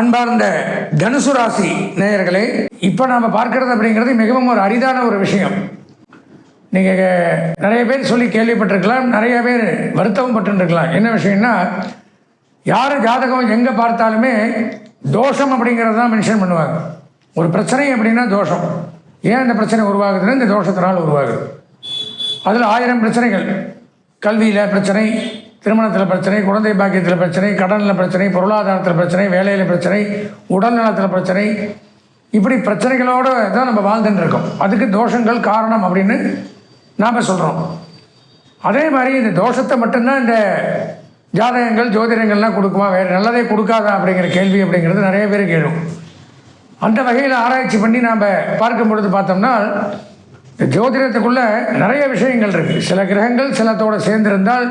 அன்பார்ந்த தனுசு ராசி நேயர்களே இப்போ நாம் பார்க்கறது அப்படிங்கிறது மிகவும் ஒரு அரிதான ஒரு விஷயம். நீங்கள் நிறைய பேர் சொல்லி கேள்விப்பட்டிருக்கலாம் நிறைய பேர் வருத்தமும் பட்டுருக்கலாம் என்ன விஷயம்னா யார் ஜாதகம் எங்கே பார்த்தாலுமே தோஷம் அப்படிங்கிறது தான் மென்ஷன் பண்ணுவாங்க. ஒரு பிரச்சனை அப்படின்னா தோஷம். ஏன் இந்த பிரச்சனை உருவாகுதுன்னா இந்த தோஷத்தினால் உருவாகுது. அதில் ஆயிரம் பிரச்சனைகள். கல்வியில் பிரச்சனை திருமணத்தில் பிரச்சனை குழந்தை பாக்கியத்தில் பிரச்சனை கடனில் பிரச்சனை பொருளாதாரத்தில் பிரச்சனை வேலையில் பிரச்சனை உடல் நலத்தில் பிரச்சனை. இப்படி பிரச்சனைகளோடு தான் நம்ம வாழ்ந்துட்டு இருக்கோம். அதுக்கு தோஷங்கள் காரணம் அப்படின்னு நாம் சொல்கிறோம் அதே மாதிரி இந்த தோஷத்தை மட்டும்தான் இந்த ஜாதகங்கள் ஜோதிடங்கள்லாம் கொடுக்குமா? வேறு நல்லதே கொடுக்காதா அப்படிங்கிற கேள்வி அப்படிங்கிறது நிறைய பேர் கேளும். அந்த வகையில் ஆராய்ச்சி பண்ணி நாம் பார்க்கும் பொழுது பார்த்தோம்னா ஜோதிடத்துக்குள்ளே நிறைய விஷயங்கள் இருக்குது சில கிரகங்கள் சிலத்தோடு சேர்ந்திருந்தால்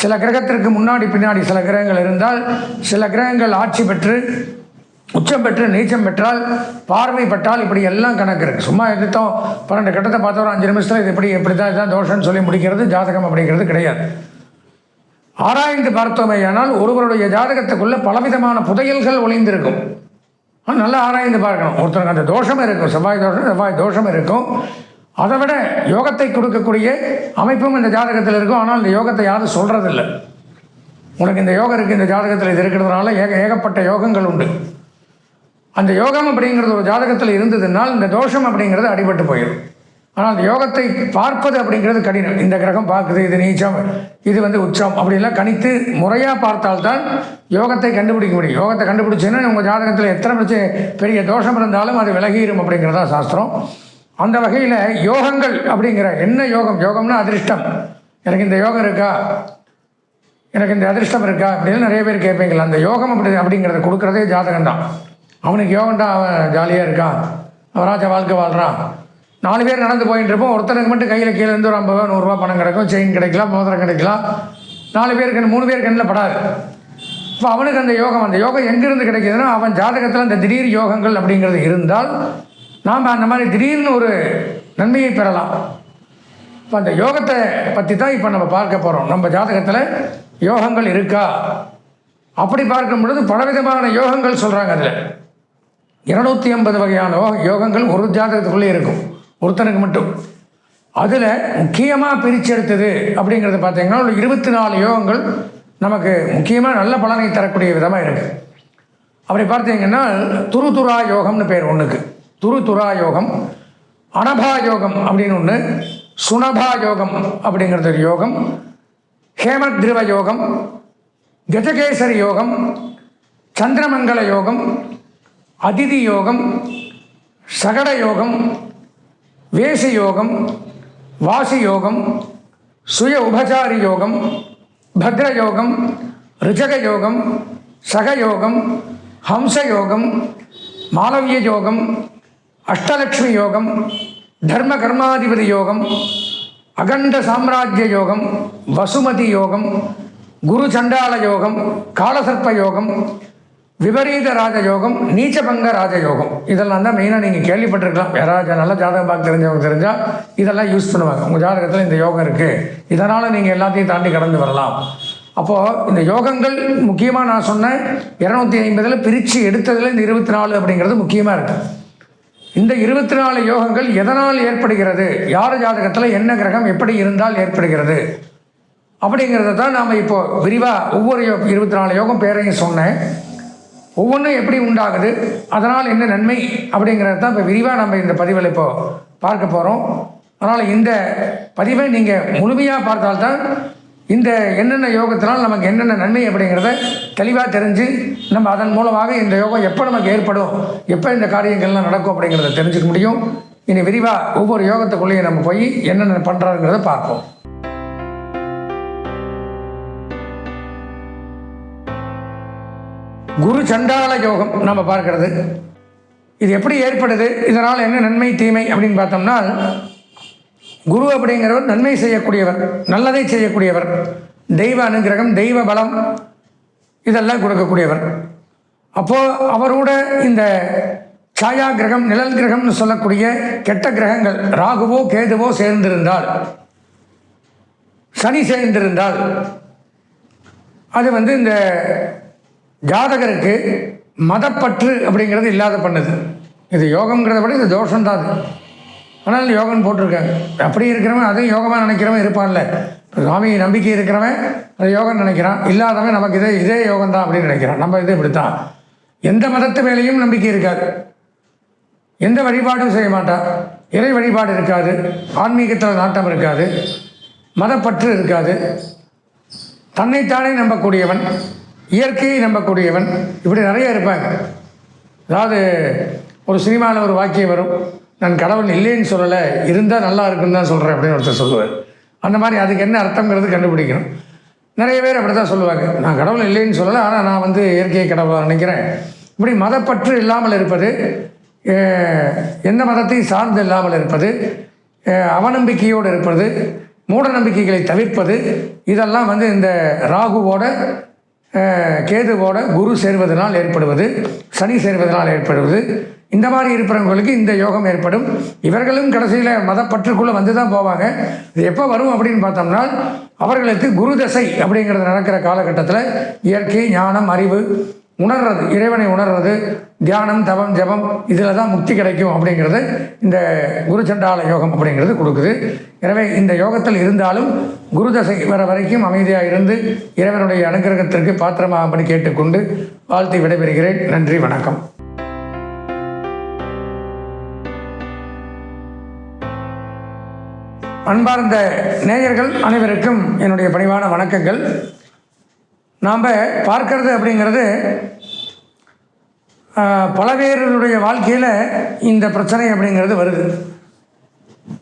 சில கிரகத்திற்கு முன்னாடி பின்னாடி சில கிரகங்கள் இருந்தால் சில கிரகங்கள் ஆட்சி பெற்று உச்சம் பெற்று நீச்சம் பெற்றால் பார்வைப்பட்டால் இப்படி எல்லாம் கணக்கு இருக்குது சும்மா எடுத்தோம் பன்னெண்டு கட்டத்தை பார்த்தோம் ஒரு அஞ்சு நிமிஷத்தில் இது இப்படி இப்படி தான் இதுதான் தோஷம்னு சொல்லி முடிக்கிறது ஜாதகம் அப்படிங்கிறது கிடையாது. ஆராய்ந்து பார்த்தோமேயானால் ஒருவருடைய ஜாதகத்துக்குள்ளே பலவிதமான புதையல்கள் ஒளிந்திருக்கும். நல்லா ஆராய்ந்து பார்க்கணும். ஒருத்தருக்கு அந்த தோஷம் இருக்கும். செவ்வாய் தோஷம் செவ்வாய் தோஷம் இருக்கும். அதை விட யோகத்தை கொடுக்கக்கூடிய அமைப்பும் இந்த ஜாதகத்தில் இருக்கும். ஆனால் இந்த யோகத்தை யாரும் சொல்கிறதில்ல உனக்கு இந்த யோகம் இருக்குது இந்த ஜாதகத்தில் இது இருக்கிறதுனால ஏக ஏகப்பட்ட யோகங்கள் உண்டு. அந்த யோகம் அப்படிங்கிறது ஒரு ஜாதகத்தில் இருந்ததுனால் இந்த தோஷம் அப்படிங்கிறது அடிபட்டு போயிடும். ஆனால் அந்த யோகத்தை பார்ப்பது அப்படிங்கிறது கடினம். இந்த கிரகம் பார்க்குது இது நீச்சம் இது வந்து உச்சம் அப்படிலாம் கணித்து முறையாக பார்த்தால்தான் யோகத்தை கண்டுபிடிக்க முடியும். யோகத்தை கண்டுபிடிச்சேன்னா உங்கள் ஜாதகத்தில் எத்தனை பிரச்சனை பெரிய தோஷம் இருந்தாலும் அது விலகிடும் அப்படிங்கிறதா சாஸ்திரம். அந்த வகையில் யோகங்கள் அப்படிங்கிற என்ன யோகம்? யோகம்னா அதிர்ஷ்டம். எனக்கு இந்த யோகம் இருக்கா? எனக்கு இந்த அதிர்ஷ்டம் இருக்கா? அப்படின்னு நிறைய பேர் கேட்பீங்களா அந்த யோகம் அப்படி அப்படிங்கிறத கொடுக்குறதே ஜாதகம் தான் அவனுக்கு யோகம்டா அவன் ஜாலியாக இருக்கான். அவராஜ வாழ்க்கை வாழ்கிறான் நாலு பேர் நடந்து போயிட்டு இருப்போம் ஒருத்தனுக்கு மட்டும் கையில் கீழே இருந்து ஒரு ஐம்பது நூறுரூவா பணம் கிடைக்கும். செயின் கிடைக்கலாம் மோதிரம் கிடைக்கலாம். நாலு பேர் கண் மூணு பேர் கண்ணில் படாது. இப்போ அவனுக்கு அந்த யோகம் அந்த யோகம் எங்கேருந்து கிடைக்கிதுன்னா அவன் ஜாதகத்தில் அந்த திடீர் யோகங்கள் அப்படிங்கிறது இருந்தால் நாம் அந்த மாதிரி திடீர்னு ஒரு நன்மையை பெறலாம். இப்போ அந்த யோகத்தை பற்றி தான் இப்போ நம்ம பார்க்க போகிறோம் நம்ம ஜாதகத்தில் யோகங்கள் இருக்கா? அப்படி பார்க்கும் பொழுது பலவிதமான யோகங்கள் சொல்கிறாங்க அதில். இருநூத்தி ஐம்பது வகையான யோகங்கள் ஒரு ஜாதகத்துக்குள்ளே இருக்கும். ஒருத்தனுக்கு மட்டும். அதில் முக்கியமாக பிரிச்செடுத்தது அப்படிங்கிறத பார்த்தீங்கன்னா ஒரு இருபத்தி நாலு யோகங்கள் நமக்கு முக்கியமாக நல்ல பலனை தரக்கூடிய விதமாக இருக்குது அப்படி பார்த்தீங்கன்னா துரு துரா யோகம்னு பேர் ஒன்றுக்கு துரு துரா யோகம் அனபா யோகம் அப்படின்னு ஒன்று சுனபா யோகம் அப்படிங்கிறது ஒரு யோகம் ஹேமத்ரிவ யோகம் கஜகேசரி யோகம் சந்திரமங்கல யோகம் அதிதி யோகம் சகட யோகம் வேசி யோகம் வாசி யோகம் சுய உபசாரி யோகம் பத்ர யோகம் ரிஜக யோகம் சகயோகம் ஹம்ச யோகம் மாலவிய யோகம் அஷ்டலட்சுமி யோகம் தர்ம கர்மாதிபதி யோகம் அகண்ட சாம்ராஜ்ய யோகம் வசுமதி யோகம் குரு சண்டால யோகம் காலசர்ப்ப யோகம் விபரீத ராஜயோகம் நீச்சபங்க ராஜயோகம் இதெல்லாம் தான் மெயினாக நீங்கள் கேள்விப்பட்டிருக்கலாம். யாராவது நல்ல ஜாதகம் பார்க்க தெரிஞ்சவங்க தெரிஞ்சால் இதெல்லாம் யூஸ் பண்ணுவாங்க. உங்கள் ஜாதகத்தில் இந்த யோகம் இருக்குது இதனால் நீங்கள் எல்லாத்தையும் தாண்டி கடந்து வரலாம். அப்போது இந்த யோகங்கள் முக்கியமாக நான் சொன்னேன். இரநூத்தி ஐம்பதில் பிரித்து எடுத்ததில் இந்த இருபத்தி நாலு அப்படிங்கிறது முக்கியமாக இருக்குது இந்த இருபத்தி நாலு யோகங்கள் எதனால் ஏற்படுகிறது? யார் ஜாதகத்தில் என்ன கிரகம் எப்படி இருந்தால் ஏற்படுகிறது? அப்படிங்கிறத தான் நாம் இப்போ விரிவாக ஒவ்வொரு யோ இருபத்தி நாலு யோகம் பேரையும் சொன்னேன். ஒவ்வொன்றும் எப்படி உண்டாகுது? அதனால் என்ன நன்மை? அப்படிங்கிறத தான் இப்போ விரிவாக நம்ம இந்த பதிவில் இப்போ பார்க்க போகிறோம் அதனால் இந்த பதிவை நீங்கள் முழுமையாக பார்த்தால்தான் இந்த என்னென்ன யோகத்தினால் நமக்கு என்னென்ன நன்மை அப்படிங்கிறத தெளிவாக தெரிஞ்சு நம்ம அதன் மூலமாக இந்த யோகம் எப்போ நமக்கு ஏற்படும்? எப்போ இந்த காரியங்கள்லாம் நடக்கும் அப்படிங்கிறத தெரிஞ்சுக்க முடியும். இனி விரிவாக ஒவ்வொரு யோகத்துக்குள்ளேயும் நம்ம போய் என்னென்ன பண்ணுறாங்கிறத பார்ப்போம். குரு சண்டால யோகம் நம்ம பார்க்கறது. இது எப்படி ஏற்படுது? இதனால் என்ன நன்மை தீமை அப்படின்னு பார்த்தோம்னா குரு அப்படிங்கிறவர் நன்மை செய்யக்கூடியவர் நல்லதை செய்யக்கூடியவர். தெய்வ அனுகிரகம் தெய்வ பலம் இதெல்லாம் கொடுக்கக்கூடியவர். அப்போது அவரோட இந்த சாயா கிரகம் நிழல் கிரகம்னு சொல்லக்கூடிய கெட்ட கிரகங்கள் ராகுவோ கேதுவோ சேர்ந்திருந்தால் சனி சேர்ந்திருந்தால் அது வந்து இந்த ஜாதகருக்கு மதப்பற்று அப்படிங்கிறது இல்லாத பண்ணுது. இது யோகம்ங்கிறத விட இது தோஷம்தான் அது. ஆனால் யோகன் போட்டிருக்காங்க அப்படி இருக்கிறவன் அதையும் யோகமாக நினைக்கிறவன் இருப்பான்ல. இப்போ சாமி நம்பிக்கை இருக்கிறவன் அதை யோகம் நினைக்கிறான். இல்லாதவன் நமக்கு இதே இதே யோகம் தான் அப்படின்னு நினைக்கிறான். நம்ம இது இப்படித்தான். எந்த மதத்து மேலேயும் நம்பிக்கை இருக்காது. எந்த வழிபாடும் செய்ய மாட்டான் இறை வழிபாடு இருக்காது. ஆன்மீகத்தில் நாட்டம் இருக்காது. மதப்பற்று இருக்காது. தன்னைத்தானே நம்பக்கூடியவன் இயற்கையை நம்பக்கூடியவன். இப்படி நிறைய இருப்பாங்க. அதாவது ஒரு சினிமாவில் ஒரு வாக்கியம் வரும். நான் கடவுள் இல்லைன்னு சொல்லலை இருந்தால் நல்லா இருக்குன்னு தான் சொல்கிறேன் அப்படின்னு ஒருத்தர் சொல்லுவார். அந்த மாதிரி அதுக்கு என்ன அர்த்தங்கிறது கண்டுபிடிக்கணும். நிறைய பேர் அப்படி தான் சொல்லுவாங்க. நான் கடவுள் இல்லைன்னு சொல்லலை ஆனால் நான் வந்து இயற்கையை கடவுளாக நினைக்கிறேன். இப்படி மதப்பற்று இல்லாமல் இருப்பது எந்த மதத்தையும் சார்ந்து இல்லாமல் இருப்பது அவநம்பிக்கையோடு இருப்பது மூட நம்பிக்கைகளை தவிர்ப்பது இதெல்லாம் வந்து இந்த ராகுவோட கேதுவோட குரு சேர்வதனால் ஏற்படுவது சனி சேர்வதனால் ஏற்படுவது இந்த மாதிரி இருக்கிறவங்களுக்கு இந்த யோகம் ஏற்படும். இவர்களும் கடைசியில் மதப்பற்றுக்குள்ளே வந்து தான் போவாங்க. இது எப்போ வரும் அப்படின்னு பார்த்தோம்னா அவர்களுக்கு குரு தசை அப்படிங்கிறது நடக்கிற காலகட்டத்தில் இயற்கை ஞானம் அறிவு உணர்றது இறைவனை உணர்றது தியானம் தவம் ஜபம் இதில் தான் முக்தி கிடைக்கும் அப்படிங்கிறது இந்த குரு சண்டால யோகம் அப்படிங்கிறது கொடுக்குது. எனவே இந்த யோகத்தில் இருந்தாலும் குரு தசை வர வரைக்கும் அமைதியாக இருந்து இறைவனுடைய அனுகிரகத்திற்கு பாத்திரமாகும்படி கேட்டுக்கொண்டு வாழ்த்து விடைபெறுகிறேன். நன்றி வணக்கம். அன்பார்ந்த நேயர்கள் அனைவருக்கும் என்னுடைய பணிவான வணக்கங்கள். நாம் பார்க்கறது அப்படிங்கிறது ஆஹ், பல பேருடைய வாழ்க்கையில் இந்த பிரச்சனை அப்படிங்கிறது வருது.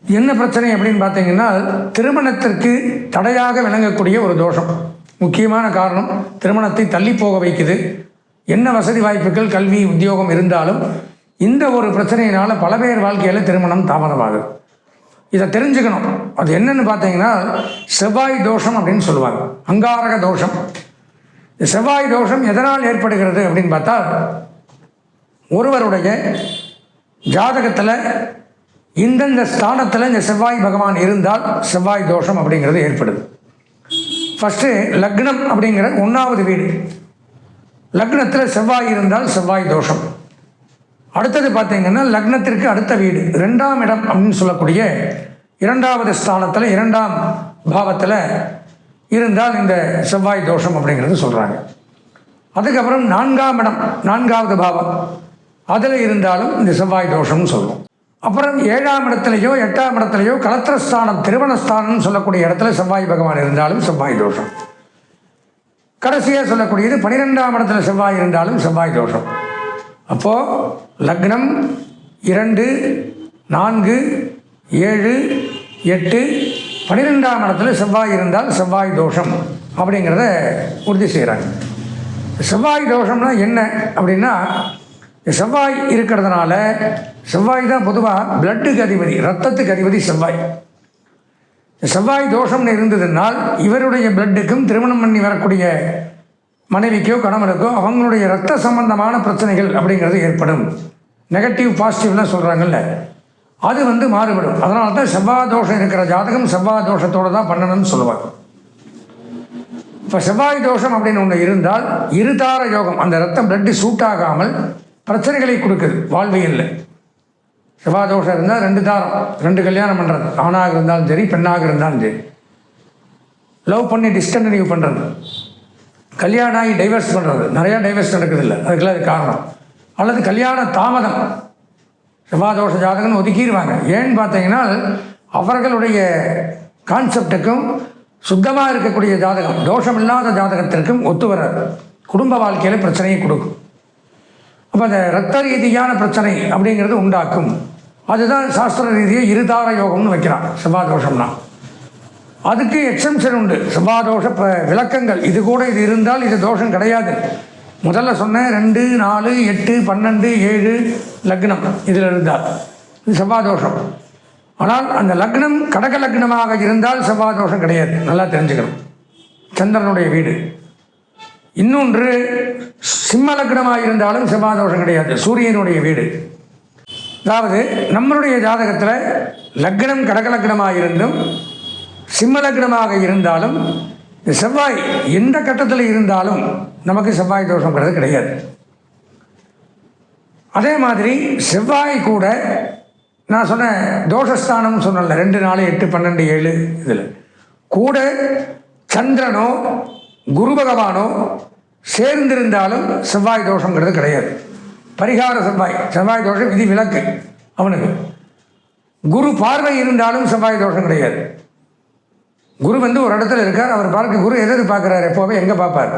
என்ன பிரச்சனை அப்படின்னு பார்த்தீங்கன்னா திருமணத்திற்கு தடையாக விளங்கக்கூடிய ஒரு தோஷம். முக்கியமான காரணம் திருமணத்தை தள்ளி போக வைக்குது. என்ன வசதி வாய்ப்புகள் கல்வி உத்தியோகம் இருந்தாலும் இந்த ஒரு பிரச்சனையினால் பல பேர் வாழ்க்கையில் திருமணம் தாமதமாகுது. இதை தெரிஞ்சுக்கணும். அது என்னன்னு பார்த்தீங்கன்னா செவ்வாய் தோஷம் அப்படின்னு சொல்லுவாங்க. அங்காரக தோஷம். செவ்வாய் தோஷம் எதனால் ஏற்படுகிறது அப்படின்னு பார்த்தா ஒருவருடைய ஜாதகத்தில் இந்தந்த ஸ்தானத்தில் இந்த செவ்வாய் பகவான் இருந்தால் செவ்வாய் தோஷம் அப்படிங்கிறது ஏற்படுது. ஃபஸ்ட்டு லக்னம் அப்படிங்கிற ஒன்றாவது வீடு. லக்னத்தில் செவ்வாய் இருந்தால் செவ்வாய் தோஷம். அடுத்தது பார்த்தீங்கன்னா லக்னத்திற்கு அடுத்த வீடு. ரெண்டாம் இடம் அப்படின்னு சொல்லக்கூடிய இரண்டாவது ஸ்தானத்தில் இரண்டாம் பாவத்தில் இருந்தால் இந்த செவ்வாய் தோஷம் அப்படிங்கிறது சொல்கிறாங்க அதுக்கப்புறம் நான்காம் இடம் நான்காவது பாவம். அதில் இருந்தாலும் இந்த செவ்வாய் தோஷம்னு சொல்லுவோம் அப்புறம் ஏழாம் இடத்துலையோ எட்டாம் இடத்துலையோ கலத்திரஸ்தானம் திருமணஸ்தானம்னு சொல்லக்கூடிய இடத்துல செவ்வாய் பகவான் இருந்தாலும் செவ்வாய் தோஷம். கடைசியாக சொல்லக்கூடியது பன்னிரெண்டாம் இடத்துல செவ்வாய் இருந்தாலும் செவ்வாய் தோஷம். அப்போது லக்னம் இரண்டு நான்கு ஏழு எட்டு பன்னிரெண்டாம் இடத்துல செவ்வாய் இருந்தால் செவ்வாய் தோஷம் அப்படிங்கிறத உறுதி செய்கிறாங்க செவ்வாய் தோஷம்னா என்ன அப்படின்னா செவ்வாய் இருக்கிறதுனால செவ்வாய் தான் பொதுவாக பிளட்டுக்கு அதிபதி ரத்தத்துக்கு அதிபதி செவ்வாய். செவ்வாய் தோஷம்னு இருந்ததுனால் இவருடைய பிளட்டுக்கும் திருமணம் பண்ணி வரக்கூடிய மனைவிக்கோ கணவனுக்கோ அவங்களுடைய ரத்த சம்பந்தமான பிரச்சனைகள் அப்படிங்கிறது ஏற்படும். நெகட்டிவ் பாசிட்டிவ்லாம் சொல்கிறாங்கல்ல அது வந்து மாறுபடும். அதனால தான் செவ்வாய் தோஷம் இருக்கிற ஜாதகம் செவ்வாய் தோஷத்தோடு தான் பண்ணணும்னு சொல்லுவாங்க. இப்போ செவ்வாய் தோஷம் அப்படின்னு ஒன்று இருந்தால் இருதார யோகம் அந்த ரத்தம் பிளட்டு சூட் ஆகாமல் பிரச்சனைகளை கொடுக்குது வாழ்வியலில். செவ்வாய் தோஷம் இருந்தால் ரெண்டு தாரம் ரெண்டு கல்யாணம் பண்ணுறது ஆணாக இருந்தாலும் சரி பெண்ணாக இருந்தாலும் சரி. லவ் பண்ணி டிஸ்கண்டினியூ பண்ணுறது கல்யாணம் ஆகி டைவர்ஸ் பண்ணுறது நிறையா டைவர்ஸ் நடக்குது இல்லை அதுக்கெல்லாம் அது காரணம். அல்லது கல்யாண தாமதம். செவ்வாதோஷ ஜாதகம்னு ஒதுக்கிடுவாங்க ஏன்னு பார்த்தீங்கன்னா அவர்களுடைய கான்செப்டுக்கும் சுத்தமாக இருக்கக்கூடிய ஜாதகம் தோஷம் இல்லாத ஜாதகத்திற்கும் ஒத்து வராது. குடும்ப வாழ்க்கையில் பிரச்சனையை கொடுக்கும். அப்போ அந்த ரத்த ரீதியான பிரச்சனை அப்படிங்கிறது உண்டாக்கும். அதுதான் சாஸ்திர ரீதியை இருதார யோகம்னு வைக்கிறான். செவ்வாதோஷம்னா அதுக்கு எக்ஸம்ஷன் உண்டு. செவ்வாதோஷ விளக்கங்கள். இது கூட இது இருந்தால் இது தோஷம் கிடையாது. முதல்ல சொன்னேன் ரெண்டு நாலு எட்டு பன்னெண்டு ஏழு லக்னம் இதில் இருந்தால். இது செவ்வாதோஷம் ஆனால் அந்த லக்னம் கடக லக்னமாக இருந்தால் செவ்வாய் கிடையாது. நல்லா தெரிஞ்சுக்கணும். சந்திரனுடைய வீடு. இன்னொன்று சிம்ம லக்னமாக இருந்தாலும் செவ்வாய் கிடையாது. சூரியனுடைய வீடு. அதாவது நம்மளுடைய ஜாதகத்தில் லக்னம் கடக லக்னமாக இருந்தும் சிம்ம லக்னமாக இருந்தாலும் இந்த செவ்வாய் எந்த கட்டத்தில் இருந்தாலும் நமக்கு செவ்வாய் தோஷங்கிறது கிடையாது. அதே மாதிரி செவ்வாய் கூட நான் சொன்னேன் தோஷஸ்தானம்னு சொன்னல ரெண்டு நாலு எட்டு பன்னெண்டு ஏழு இதில். கூட சந்திரனோ குரு பகவானோ சேர்ந்திருந்தாலும் செவ்வாய் தோஷங்கிறது கிடையாது. பரிகார செவ்வாய் செவ்வாய் தோஷம் விதி விலக்கு அவனுக்கு. குரு பார்வை இருந்தாலும் செவ்வாய் தோஷம் கிடையாது. குரு வந்து ஒரு இடத்துல இருக்கார் அவர் பார்க்க குரு எது பார்க்குறாரு எப்போவே எங்கே பார்ப்பார்?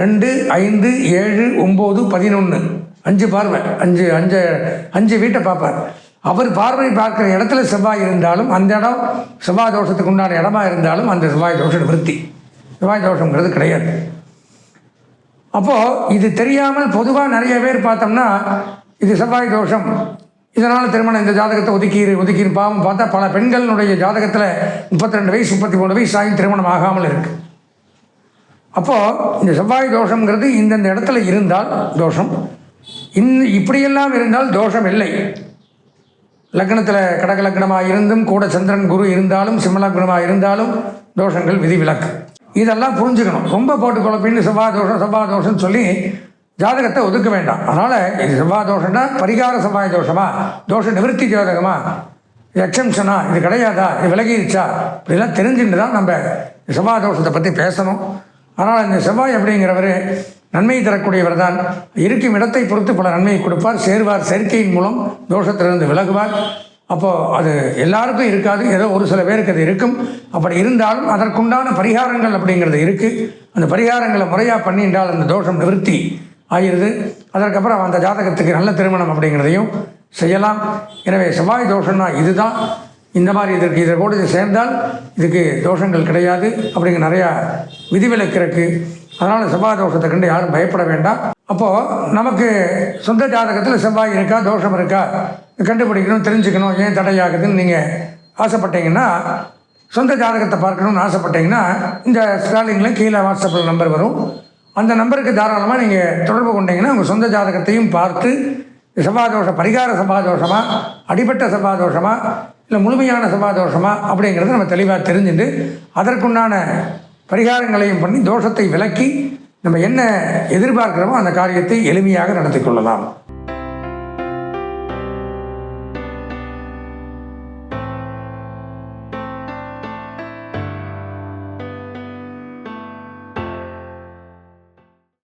ரெண்டு ஐந்து ஏழு ஒம்பது பதினொன்று அஞ்சு பார்வை அஞ்சு அஞ்சு அஞ்சு வீட்டை பார்ப்பார். அவர் பார்வை பார்க்குற இடத்துல செவ்வாய் இருந்தாலும் அந்த இடம் செவ்வாய் தோஷத்துக்கு உண்டான இடமா இருந்தாலும் அந்த செவ்வாய் தோஷம் விருத்தி செவ்வாய் தோஷங்கிறது கிடையாது. அப்போது இது தெரியாமல் பொதுவாக நிறைய பேர் பார்த்தோம்னா இது செவ்வாய் தோஷம் இதனால் திருமணம் இந்த ஜாதகத்தை ஒதுக்கி ஒதுக்கி பாவம் பார்த்தா பல பெண்களினுடைய ஜாதகத்தில் முப்பத்தி ரெண்டு வயசு முப்பத்தி மூணு வயசு ஆகி திருமணம் ஆகாமல் இருக்கு. அப்போது இந்த செவ்வாய் தோஷங்கிறது இந்தந்த இடத்துல இருந்தால் தோஷம். இன் இப்படியெல்லாம் இருந்தால் தோஷம் இல்லை. லக்னத்தில் கடக லக்னமாக இருந்தும் கூட சந்திரன் குரு இருந்தாலும் சிம்மலக்னமாக இருந்தாலும் தோஷங்கள் விதிவிலக்கு. இதெல்லாம் புரிஞ்சுக்கணும். ரொம்ப போட்டு குழப்பின்னு செவ்வாய் தோஷம் செவ்வாய் தோஷம்னு சொல்லி ஜாதகத்தை ஒதுக்க வேண்டாம். அதனால் இது செவ்வாய் தோஷம்னா பரிகார செவ்வாய் தோஷமா? தோஷ நிவர்த்தி ஜாதகமா? இது எக்ஸம்ஷனா? இது கிடையாதா? இது விலகிருச்சா? இப்படிலாம் தெரிஞ்சுட்டு தான் நம்ம செவ்வாய் தோஷத்தை பற்றி பேசணும். ஆனால் இந்த செவ்வாய் அப்படிங்கிறவர் நன்மை தரக்கூடியவர் தான் இருக்கும் இடத்தை பொறுத்து பல நன்மையை கொடுப்பார். சேர்வார் சேர்க்கையின் மூலம் தோஷத்திலிருந்து விலகுவார். அப்போது அது எல்லாருக்கும் இருக்காது. ஏதோ ஒரு சில பேருக்கு அது இருக்கும். அப்படி இருந்தாலும் அதற்குண்டான பரிகாரங்கள் அப்படிங்கிறது இருக்குது அந்த பரிகாரங்களை முறையாக பண்ணிட்டால் அந்த தோஷம் நிவர்த்தி ஆயிடுது அதற்கப்புறம் அந்த ஜாதகத்துக்கு நல்ல திருமணம் அப்படிங்கிறதையும் செய்யலாம். எனவே செவ்வாய் தோஷம்னா இதுதான். இந்த மாதிரி இதற்கு இதை கூட இது சேர்ந்தால் இதுக்கு தோஷங்கள் கிடையாது அப்படிங்கிற நிறையா விதிவிலக்கு இருக்குது அதனால் செவ்வாய் தோஷத்தை கண்டு யாரும் பயப்பட வேண்டாம். அப்போது நமக்கு சொந்த ஜாதகத்தில் செவ்வாய் இருக்கா தோஷம் இருக்கா? கண்டுபிடிக்கணும் தெரிஞ்சுக்கணும் ஏன் தடையாகுதுன்னு நீங்கள் ஆசைப்பட்டீங்கன்னா சொந்த ஜாதகத்தை பார்க்கணும்னு ஆசைப்பட்டீங்கன்னா இந்த ஸ்டாலிங்கில் கீழே வாட்ஸ்அப்பில் நம்பர் வரும். அந்த நம்பருக்கு தாராளமாக நீங்கள் தொடர்பு கொண்டீங்கன்னா உங்கள் சொந்த ஜாதகத்தையும் பார்த்து செவ்வாதோஷம் பரிகார செவ்வாதோஷமா அடிபட்ட செவ்வாதோஷமா இல்லை முழுமையான செவ்வாதோஷமா அப்படிங்கிறத நம்ம தெளிவாக தெரிஞ்சுட்டு அதற்குண்டான பரிகாரங்களையும் பண்ணி தோஷத்தை விலக்கி நம்ம என்ன எதிர்பார்க்கிறோமோ அந்த காரியத்தை எளிமையாக நடத்தி கொள்ளலாம்.